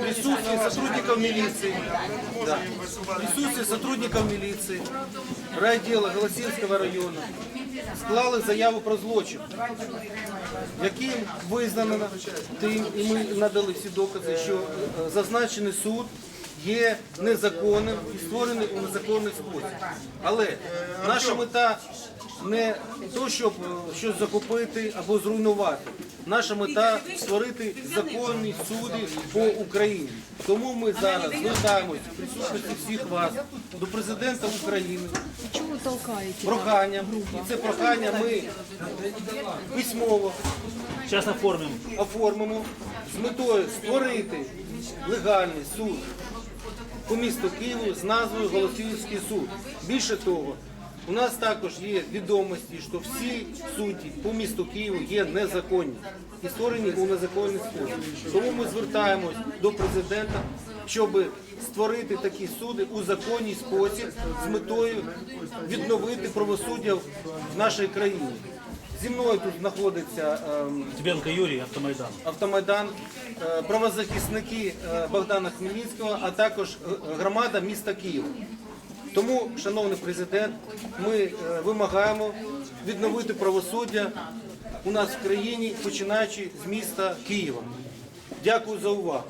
присутствии сотрудников милиции, да, присутствии сотрудников милиции, райдела Голосинського району склали заяву про злочин, яким визнано тим, і ми надали всі докази, що е, зазначений суд є незаконним і створений у незаконний спосіб. Але наша мета не то, щоб е, щось захопити або зруйнувати. Наша мета створити законні суди по Україні. Тому ми зараз звертаємось в присутності всіх вас до президента України толкаете? і це прохання ми письмово Сейчас оформим. оформимо з метою створити легальний суд по місту Києву з назвою Голосіївський суд. Більше того, у нас також є відомості, що всі судді по місту Києву є незаконні і створені у незаконний спосіб. Тому ми звертаємось до президента, щоб створити такі суди у законній спосіб з метою відновити правосуддя в нашій країні. Зі мною тут знаходиться ем, Тибенко Юрий, Автомайдан. автомайдан, е, правозахисники е, Богдана Хмельницького, а також е, громада міста Києва. Тому, шановний президент, ми е, вимагаємо відновити правосуддя у нас в країні, починаючи з міста Києва. Дякую за увагу.